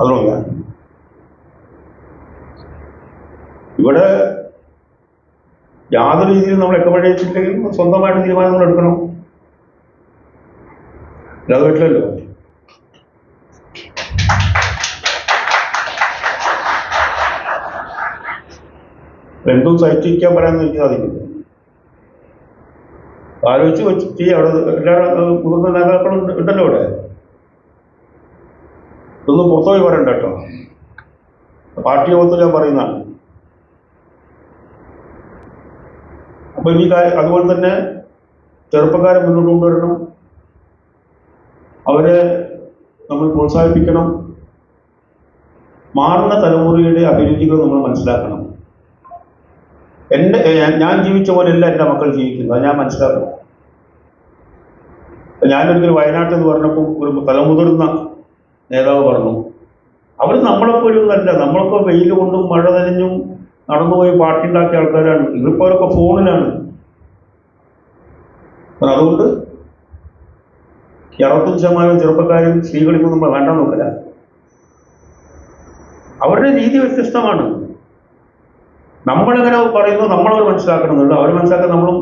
അതുകൊണ്ട. ഇവിടെ യാതൊരു രീതിയിലും നമ്മൾ എക്കമഡേറ്റില്ലെങ്കിൽ സ്വന്തമായിട്ട് തീരുമാനങ്ങൾ എടുക്കണം. അല്ലാതെ പറ്റില്ലല്ലോ. രണ്ടും സഹിച്ചിരിക്കാൻ പറയാൻ എനിക്ക് സാധിക്കില്ല. ആലോചിച്ച് വെച്ചിട്ട് അവിടെ എല്ലാ മുതിർന്ന നേതാക്കളും ഉണ്ടല്ലോ ഇവിടെ. ഇതൊന്നും പുറത്തുപോയി പറയണ്ട കേട്ടോ. പാർട്ടി യോഗത്തിൽ ഞാൻ പറയുന്നതാണ് അപ്പൊ ഈ കാര്യം അതുപോലെ തന്നെ ചെറുപ്പക്കാരെ മുന്നോട്ട് കൊണ്ടുവരണം. അവരെ നമ്മൾ പ്രോത്സാഹിപ്പിക്കണം. മാറുന്ന തലമുറയുടെ അഭിരുചികൾ നമ്മൾ മനസ്സിലാക്കണം. എന്റെ ഞാൻ ജീവിച്ച പോലെയല്ല എന്റെ മക്കൾ ജീവിക്കുന്നത്. ഞാൻ മനസ്സിലാക്കണം. ഞാനൊരിക്കൽ വയനാട്ടിൽ എന്ന് പറഞ്ഞപ്പോൾ ഒരു തലമുതിർന്ന നേതാവ് പറഞ്ഞു. അവർ നമ്മളെപ്പോലും അല്ല നമ്മളൊക്കെ വെയിൽ കൊണ്ടും മഴ നനഞ്ഞും നടന്നുപോയി പാട്ടുണ്ടാക്കിയ ആൾക്കാരാണ്. ഇവരിപ്പോൾ അവരൊക്കെ ഫോണിലാണ്. അതുകൊണ്ട് അറുപത്തഞ്ച് ശതമാനം ചെറുപ്പക്കാരും സ്ത്രീകൾക്കും നമ്മൾ വേണ്ട നോക്കില്ല. അവരുടെ രീതി വ്യത്യസ്തമാണ്. നമ്മളെങ്ങനെ പറയുന്നു നമ്മളവർ മനസ്സിലാക്കണമെന്നുള്ളൂ അവർ മനസ്സിലാക്കാൻ നമ്മളും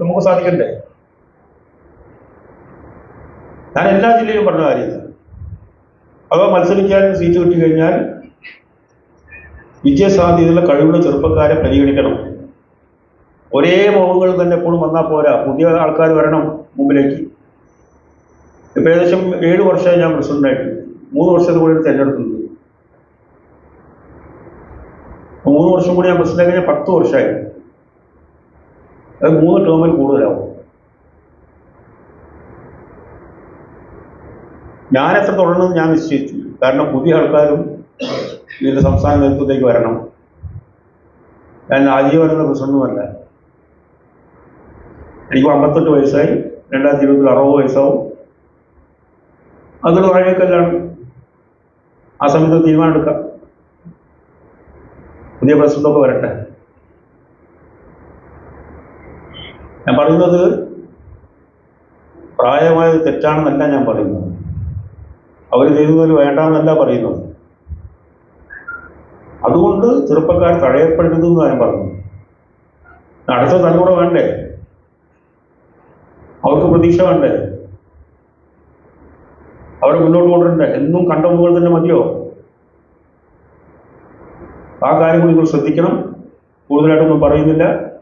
നമുക്ക് സാധിക്കണ്ടേ? ഞാൻ എല്ലാ ജില്ലയിലും പറഞ്ഞ കാര്യം അഥവാ മത്സരിക്കാൻ സീറ്റ് കിട്ടി കഴിഞ്ഞാൽ വിജയസാധ്യതയുള്ള കഴിവുള്ള ചെറുപ്പക്കാരെ പരിഗണിക്കണം. ഒരേ മുഖങ്ങൾ തന്നെ എപ്പോഴും വന്നാൽ പോരാ. പുതിയ ആൾക്കാർ വരണം മുമ്പിലേക്ക്. ഇപ്പം ഏകദേശം ഏഴ് വർഷമായി ഞാൻ പ്രസിഡന്റായിട്ട് മൂന്ന് വർഷത്തിൽ കൂടി തിരഞ്ഞെടുക്കുന്നത് മൂന്ന് വർഷം കൂടി ഞാൻ പ്രസിഡന്റ് കഴിഞ്ഞാൽ പത്ത് വർഷമായി. അത് മൂന്ന് ടേമിൽ കൂടുതലാവും. ഞാൻ എത്ര തുടരണമെന്ന് ഞാൻ നിശ്ചയിച്ചു. കാരണം പുതിയ ആൾക്കാരും ഇതിന്റെ സംസ്ഥാന നേതൃത്വത്തിലേക്ക് വരണം. ഞാൻ എന്ന പ്രസിഡന്റുമല്ല എനിക്ക് അമ്പത്തെട്ട് വയസ്സായി. രണ്ടായിരത്തി ഇരുപത്തിൽ അറുപത് വയസ്സാവും. അതൊരു വഴിയൊക്കെല്ലാം ആ സമയത്ത് തീരുമാനമെടുക്കാം. പുതിയ പ്രസിഡന്റൊക്കെ വരട്ടെ. ഞാൻ പറയുന്നത് പ്രായമായത് തെറ്റാണെന്നല്ല ഞാൻ പറയുന്നത്. അവർ ചെയ്യുന്നതിൽ വേണ്ടാന്നല്ല പറയുന്നത്. അതുകൊണ്ട് ചെറുപ്പക്കാർ തഴയപ്പെടരുതെന്ന് ഞാൻ പറഞ്ഞു. അടുത്ത തലമുറ വേണ്ടേ? അവർക്ക് പ്രതീക്ഷ വേണ്ടേ? അവരെ മുന്നോട്ട് കൊണ്ടുവരണ്ടേ? എന്നും കണ്ട മുകൾ തന്നെ മതിയോ? ആ കാര്യം കൂടി നിങ്ങൾ ശ്രദ്ധിക്കണം. കൂടുതലായിട്ടൊന്നും പറയുന്നില്ല.